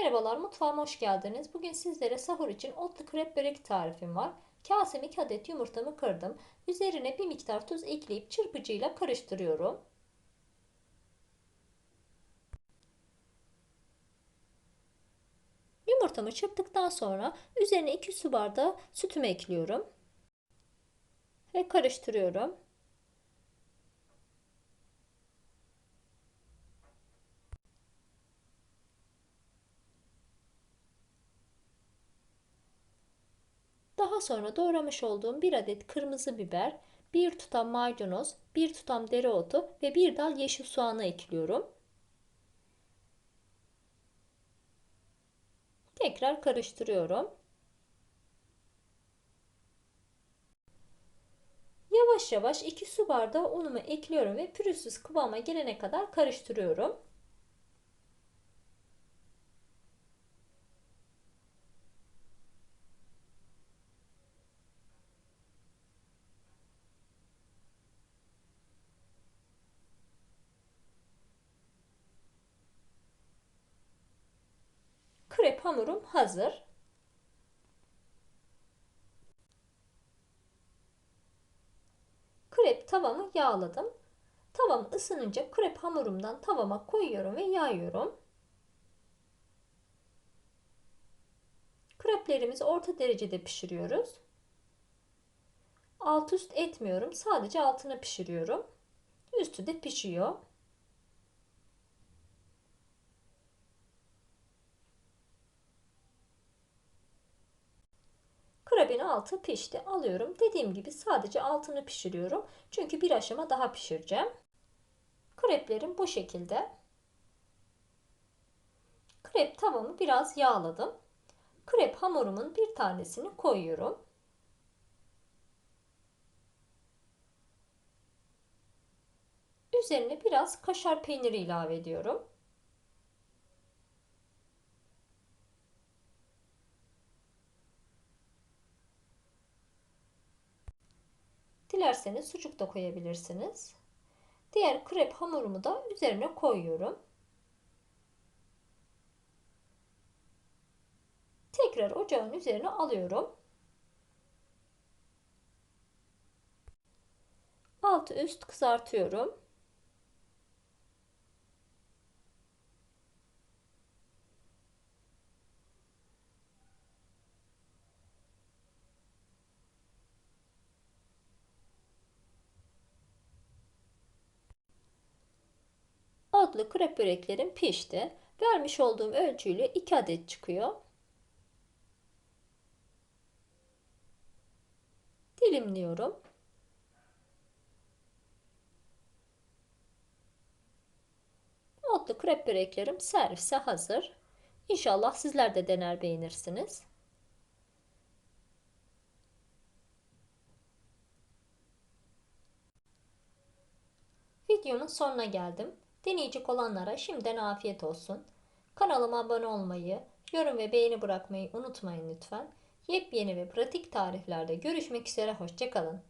Merhabalar mutfağıma hoş geldiniz. Bugün sizlere sahur için otlu krep börek tarifim var. Kaseme 2 adet yumurtamı kırdım. Üzerine bir miktar tuz ekleyip çırpıcıyla karıştırıyorum. Yumurtamı çırptıktan sonra üzerine 2 su bardağı sütümü ekliyorum. Ve karıştırıyorum. Sonra doğramış olduğum bir adet kırmızı biber, bir tutam maydanoz, bir tutam dereotu ve bir dal yeşil soğanı ekliyorum. Tekrar karıştırıyorum. Yavaş yavaş 2 su bardağı unumu ekliyorum ve pürüzsüz kıvama gelene kadar karıştırıyorum. Krep hamurum hazır. Krep tavamı yağladım. Tavam ısınınca krep hamurumdan tavama koyuyorum ve yayıyorum. Kreplerimizi orta derecede pişiriyoruz. Alt üst etmiyorum. Sadece altını pişiriyorum. Üstü de pişiyor. Krabin altı pişti. Alıyorum. Dediğim gibi sadece altını pişiriyorum. Çünkü bir aşama daha pişireceğim. Kreplerim bu şekilde. Krep tavamı biraz yağladım. Krep hamurumun bir tanesini koyuyorum. Üzerine biraz kaşar peyniri ilave ediyorum. Dilerseniz sucuk da koyabilirsiniz. Diğer krep hamurumu da üzerine koyuyorum. Tekrar ocağın üzerine alıyorum. Altı üst kızartıyorum. Otlu krep böreklerim pişti. Vermiş olduğum ölçüyle 2 adet çıkıyor. Dilimliyorum. Otlu krep böreklerim servise hazır. İnşallah sizler de dener beğenirsiniz. Videonun sonuna geldim. Deneyecek olanlara şimdiden afiyet olsun. Kanalıma abone olmayı, yorum ve beğeni bırakmayı unutmayın lütfen. Yepyeni ve pratik tariflerde görüşmek üzere. Hoşçakalın.